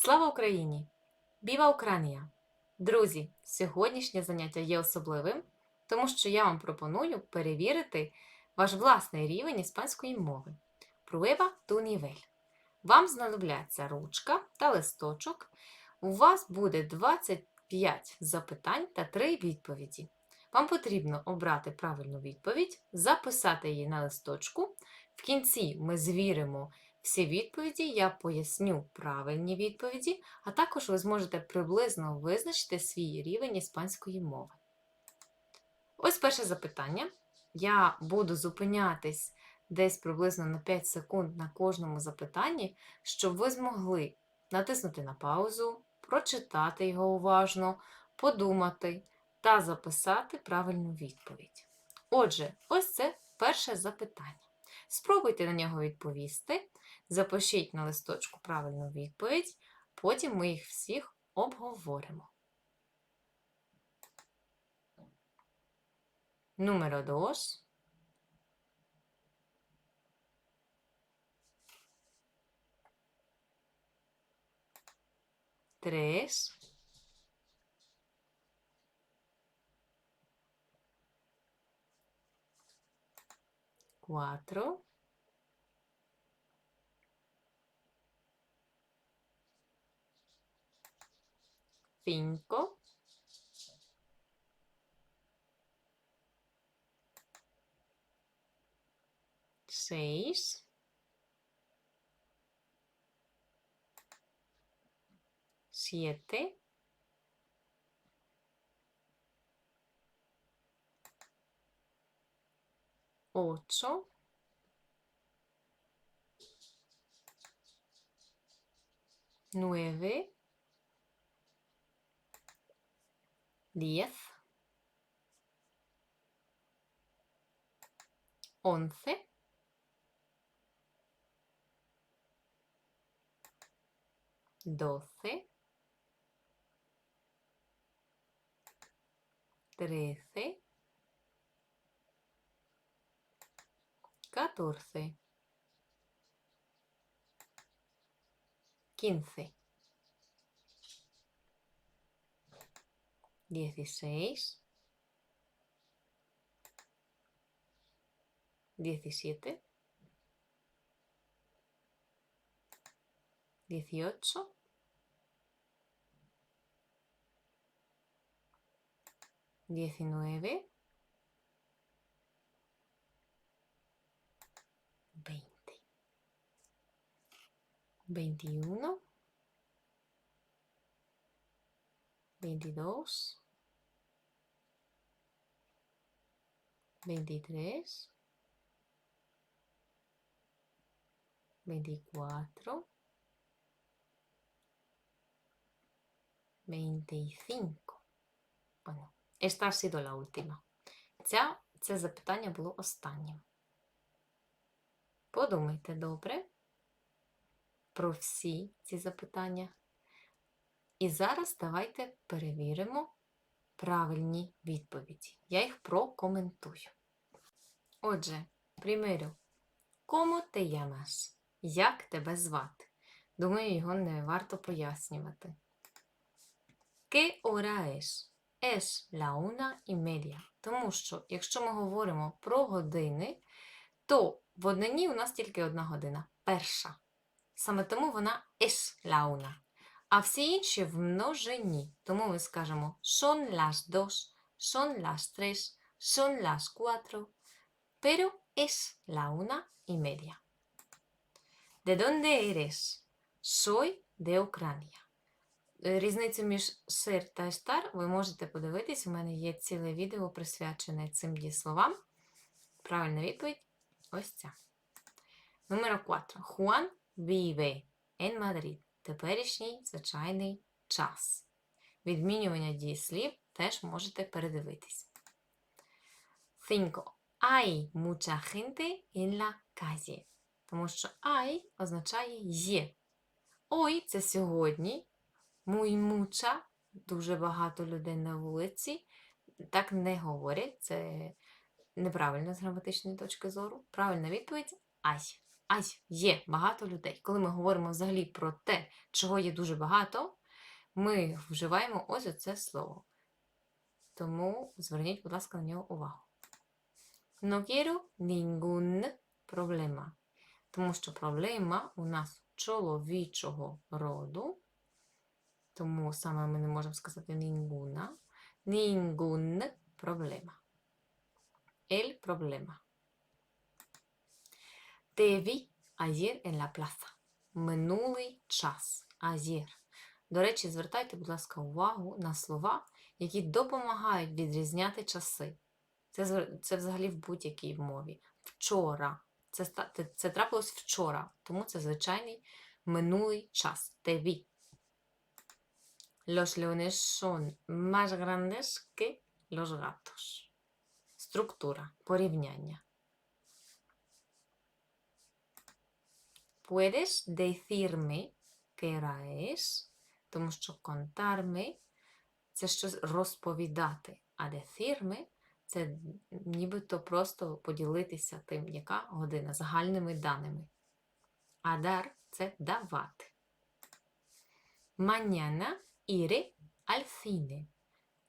Слава Україні! Біва Україна! Друзі, сьогоднішнє заняття є особливим, тому що я вам пропоную перевірити ваш власний рівень іспанської мови. Prueba tu nivel. Вам знадобляться ручка та листочок. У вас буде 25 запитань та 3 відповіді. Вам потрібно обрати правильну відповідь, записати її на листочку. В кінці ми звіримо всі відповіді, я поясню правильні відповіді, а також ви зможете приблизно визначити свій рівень іспанської мови. Ось перше запитання. Я буду зупинятись десь приблизно на 5 секунд на кожному запитанні, щоб ви змогли натиснути на паузу, прочитати його уважно, подумати та записати правильну відповідь. Отже, ось це перше запитання. Спробуйте на нього відповісти, запишіть на листочку правильну відповідь, потім ми їх всіх обговоримо. Número 2. Tres. Cuatro. Cinco. Seis. Siete. Ocho. Nueve. 10, 11, 12, 13, 14, 15. Dieciséis. Diecisiete. Dieciocho. Diecinueve. Veinte. Veintiuno. Veintidós. Veintitrés. Veinticuatro. Veinticinco. Bueno, esta ha sido la última. Ця, це запитання було останнім. Подумайте добре про всі ці запитання. І зараз давайте перевіримо правильні відповіді. Я їх прокоментую. Отже, примерю, Кому ти llamas? Як тебе звати? Думаю, його не варто пояснювати. ¿Qué hora es? Es la una y media. Тому що, якщо ми говоримо про години, то в однині у нас тільки одна година. Перша. Саме тому вона la una. А всі інші в множині. Тому ми скажемо son las dos, son las tres, son las cuatro. Pero es la una y media. ¿De dónde eres? Soy de Ucrania. Е, Різницю між сир та штар ви можете подивитись. У мене є ціле відео присвячене цим дієсловам. Правильна відповідь ось ця. Номер 4. Juan vive en Madrid. Теперішній звичайний час. Відмінювання дієслів теж можете передивитись. 5. Hay mucha gente en la calle. Тому що hay означає є. Ой це сьогодні. Muy mucha – дуже багато людей на вулиці. Так не говорять. Це неправильно з граматичної точки зору. Правильна відповідь ай. Ай, є багато людей. Коли ми говоримо взагалі про те, чого є дуже багато, ми вживаємо ось оце слово. Тому зверніть, будь ласка, на нього увагу. No quiero ningún problema. Тому що проблема у нас чоловічого роду. Тому саме ми не можемо сказати ninguna. Ningún problema. El problema. Te vi ayer en la plaza. Минулий час. Ayer. До речі, звертайте, будь ласка, увагу на слова, які допомагають відрізняти часи. Це, це взагалі в будь-якій мові. Вчора. Це, це трапилось вчора, тому це звичайний минулий час. Te vi. Los leones son más grandes que los gatos. Структура, порівняння. Puedes decirme qué hora es? Тому що contarme – це щось розповідати, а decirme – це нібито просто поділитися тим, яка година, загальними даними. А dar – це давати. Mañana iré cine.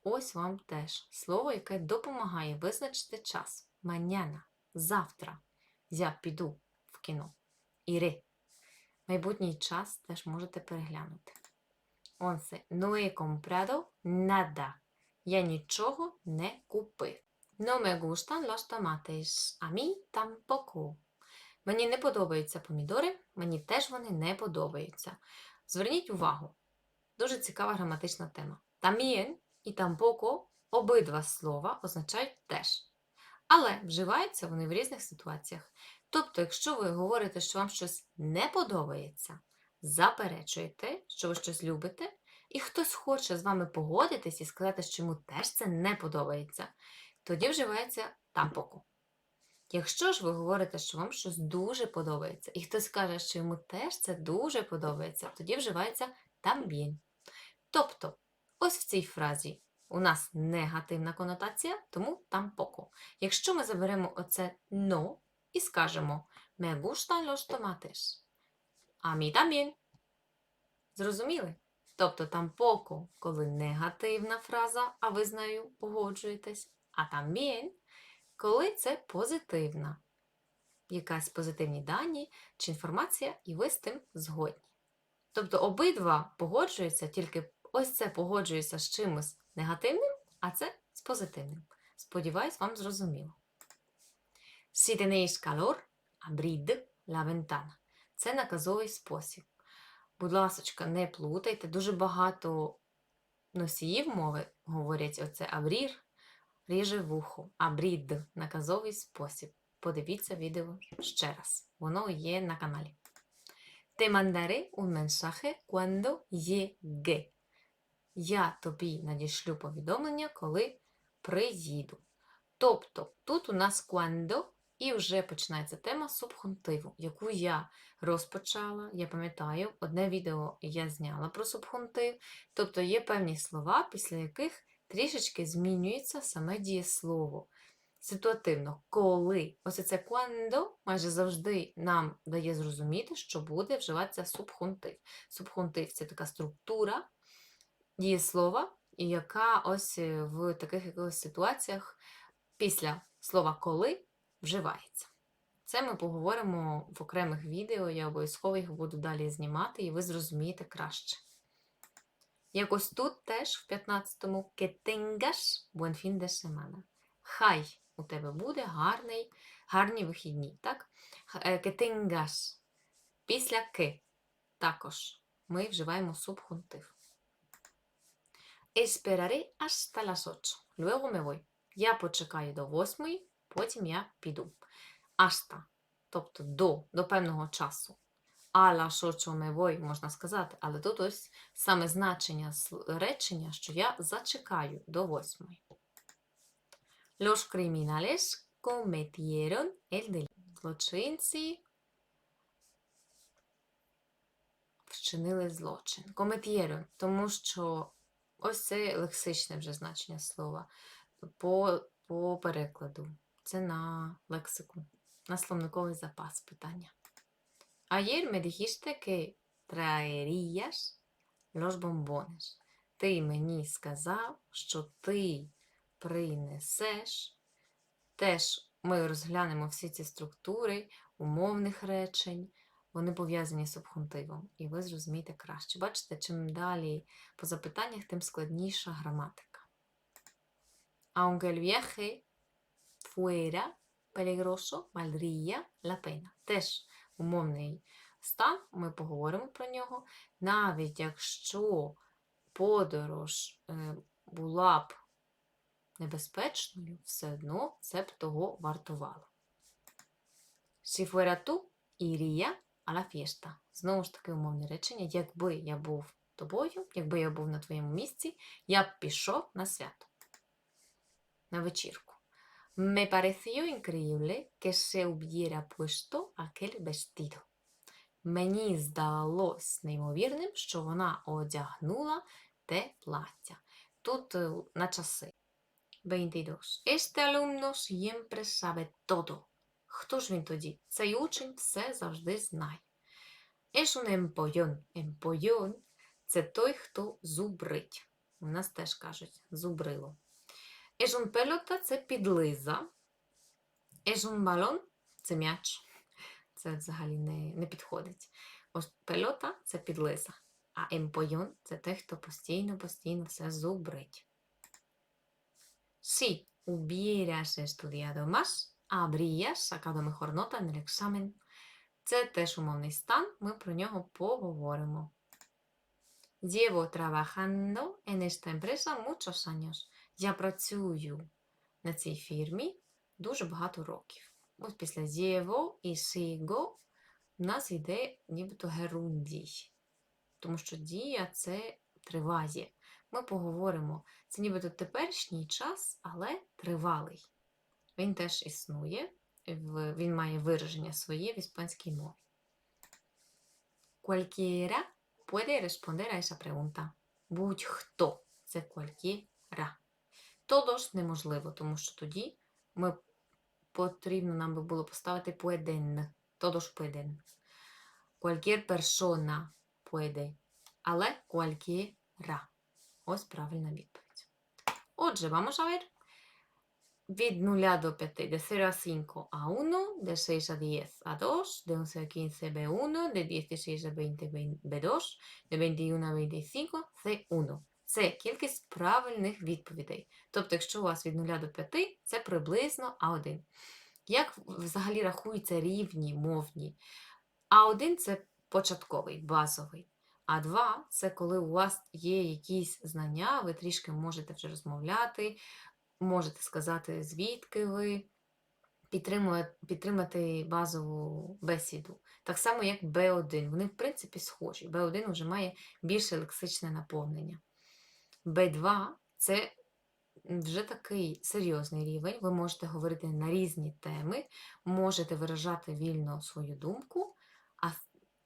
Ось вам теж слово, яке допомагає визначити час. Mañana – завтра. Я піду в кіно. Іри. Майбутній час теж можете переглянути. Once. No he comprado nada. Я нічого не купив. No me gustan los tomates. A mí tampoco. Мені не подобаються помідори, мені теж вони не подобаються. Зверніть увагу, дуже цікава граматична тема. También і tampoco обидва слова означають теж. Але вживаються вони в різних ситуаціях. Тобто, якщо ви говорите, що вам щось не подобається, заперечуєте, що ви щось любите, і хтось хоче з вами погодитись і сказати, що йому теж це не подобається, тоді вживається тампоку. Якщо ж ви говорите, що вам щось дуже подобається, і хтось каже, що йому теж це дуже подобається, тоді вживається тамбін. Тобто, ось в цій фразі у нас негативна конотація, тому тампоко. Якщо ми заберемо оце но і скажемо me gustan los tomates, a mí también. Зрозуміли? Тобто там тампоко, коли негативна фраза, а ви з нею погоджуєтесь, а también, коли це позитивна. Якась позитивні дані чи інформація, і ви з тим згодні. Тобто обидва погоджуються, тільки ось це погоджується з чимось негативним, а це з позитивним. Сподіваюсь, вам зрозуміло. Si tenéis calor, abrid la ventana. Це наказовий спосіб. Будь ласочка, не плутайте. Дуже багато носіїв мови говорять оце абрір, ріже вухо, абрід наказовий спосіб. Подивіться відео ще раз. Воно є на каналі. Te mandaré un mensaje cuando llegue. Я тобі надішлю повідомлення, коли приїду. Тобто, тут у нас cuando і вже починається тема субхунтиву, яку я розпочала. Я пам'ятаю, одне відео я зняла про субхунтив. Тобто є певні слова, після яких трішечки змінюється саме дієслово. Ситуативно, коли ось це cuando майже завжди нам дає зрозуміти, що буде вживатися субхунтив. Субхунтив це така структура дієслова, яка ось е, в таких якихось ситуаціях після слова коли вживається. Це ми поговоримо в окремих відео, я обов'язково їх буду далі знімати, і ви зрозумієте краще. Якось тут теж в 15-му que tengas buen fin. Хай у тебе буде гарний, гарні вихідні, так? Е, tengas. Після ки також ми вживаємо субхунтив. Esperaré hasta las 8. Luego me. Я почекаю до 8, потім я піду. Hasta, тобто до, до певного часу. А las 8 me можна сказати, але тут ось саме значення речення, що я зачекаю до 8. Los criminales cometieron el delito. Злочинці вчинили злочин. Кометєрон, тому що ось це лексичне вже значення слова по, по перекладу. Це на лексику, на словниковий запас питання. Ayer me dijiste que. Ти мені сказав, що ти принесеш. Теж ми розглянемо всі ці структури умовних речень. Вони пов'язані з субхунтивом, і ви зрозумієте краще. Бачите, чим далі по запитаннях, тим складніша граматика. Viaje fuera peligroso, valdría la pena. Теж умовний стан, ми поговоримо про нього. Навіть якщо подорож е, була б небезпечною, все одно це б того вартувало. Si fuera tú, iría a la fiesta. Знову ж таки умовне речення. Якби я був тобою, якби я був на твоєму місці, я б пішов на свято. На вечірку. Me pareció increíble que se hubiera puesto aquel vestido. Мені здалось неймовірним, що вона одягнула те плаття. Тут е, на часи. 22. Este alumno siempre sabe todo. Хто ж він тоді? Цей учень все завжди знає. Es un empollón. Empollón – це той, хто зубрить. У нас теж кажуть зубрило. Es un pelota – це підлиза. Es un balón – це м'яч. Це взагалі не, не підходить. Ось пельота це підлиза, а емпойон це той, хто постійно-постійно все зубрить. Si hubieras estudiado más, habrías sacado mejor nota en el examen. Це теж умовний стан, ми про нього поговоримо. Llevo trabajando en esta empresa muchos años. Я працюю на цій фірмі дуже багато років. Ось після llevo і sigo у нас йде нібито герундій. Тому що дія це триває. Ми поговоримо, це нібито теперішній час, але тривалий. Він теж існує, він має вираження своє в іспанській мові. Cualquiera puede responder a esa pregunta. Будь-хто це cualquiera. Todos неможливо, тому що тоді ми потрібно нам би було поставити pueden. Todos pueden. Cualquier persona puede. Але cualquiera. Ось правильна відповідь. Отже, vamos a ver. Від 0 до 5, de 0 a 5 a 1, de 6 a 10 a 2, de 11 a 15 B1, de 16 a 20 B2, de 21 a 25 C1. Це кількість правильних відповідей. Тобто, якщо у вас від 0 до 5, це приблизно А1. Як взагалі рахуються рівні мовні? А1 це початковий, базовий. А 2 це коли у вас є якісь знання, ви трішки можете вже розмовляти, можете сказати, звідки ви, підтримати базову бесіду. Так само, як Б1. Вони, в принципі, схожі. Б1 вже має більше лексичне наповнення. Б2 це вже такий серйозний рівень. Ви можете говорити на різні теми, можете виражати вільно свою думку, а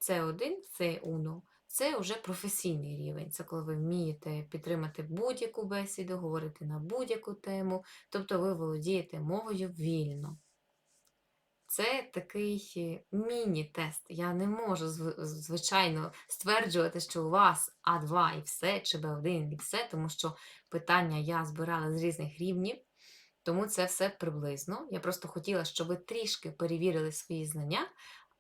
С1, С1 це вже професійний рівень. Це коли ви вмієте підтримати будь-яку бесіду, говорити на будь-яку тему, тобто ви володієте мовою вільно. Це такий е, міні-тест. Я не можу, звичайно, стверджувати, що у вас А2 і все, чи Б1 і все, тому що питання я збирала з різних рівнів, тому це все приблизно. Я просто хотіла, щоб ви трішки перевірили свої знання,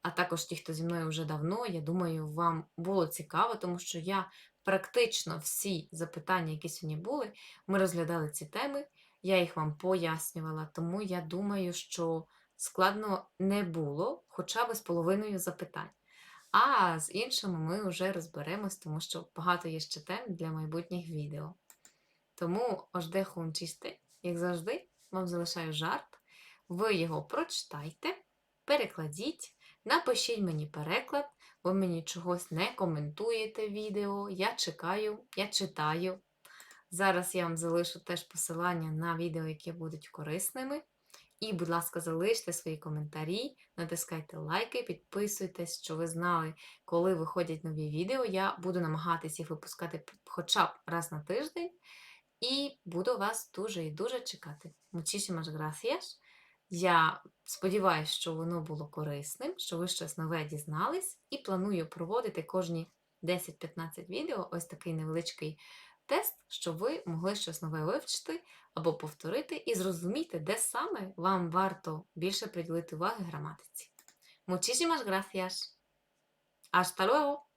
а також ті, хто зі мною вже давно, я думаю, вам було цікаво, тому що я практично всі запитання, які сьогодні були, ми розглядали ці теми, я їх вам пояснювала, тому я думаю, що складно не було хоча б з половиною запитань. А з іншими ми вже розберемось, тому що багато є ще тем для майбутніх відео. Тому ождеху un як завжди, вам залишаю жарт. Ви його прочитайте, перекладіть, напишіть мені переклад, ви мені чогось не коментуєте відео. Я чекаю, я читаю. Зараз я вам залишу теж посилання на відео, які будуть корисними. І, будь ласка, залиште свої коментарі, натискайте лайки, підписуйтесь, що ви знали, коли виходять нові відео. Я буду намагатися їх випускати хоча б раз на тиждень. І буду вас дуже і дуже чекати. Muchísimas gracias. Я сподіваюся, що воно було корисним, що ви щось нове дізнались, і планую проводити кожні 10-15 відео ось такий невеличкий тест, щоб ви могли щось нове вивчити або повторити і зрозуміти, де саме вам варто більше приділити уваги граматиці. Muchísimas gracias. Hasta luego.